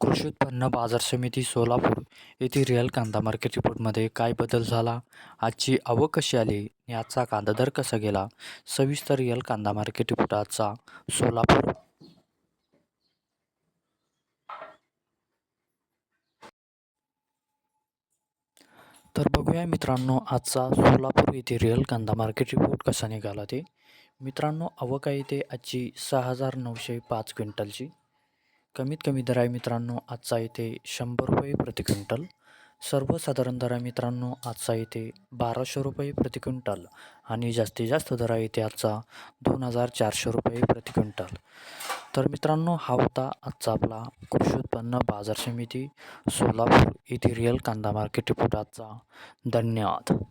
कृषी उत्पन्न बाजार समिती सोलापूर येथील रिअल कांदा मार्केट रिपोर्टमध्ये काय बदल झाला? आजची आवक कशी आली? याचा कांदा दर कसा गेला? सविस्तर रिअल कांदा मार्केट रिपोर्ट आजचा सोलापूर. तर बघूया मित्रांनो आजचा सोलापूर येथे रिअल कांदा मार्केट रिपोर्ट कसा निघाला ते. मित्रांनो आवक आहे ते आजची सहा हजार नऊशे पाच क्विंटलची. कमीत कमी दर आहे मित्रांनो आजचा इथे शंभर रुपये प्रति क्विंटल. सर्वसाधारण दर आहे मित्रांनो आजचा इथे बाराशे रुपये प्रति क्विंटल. आणि जास्तीत जास्त दर आहे इथे आजचा दोन हजार चारशे रुपये प्रति क्विंटल. तर मित्रांनो हा होता आजचा आपला कृषी उत्पन्न बाजार समिती सोलापूर येथे रिअल कांदा मार्केट रिपोर्ट आजचा. धन्यवाद.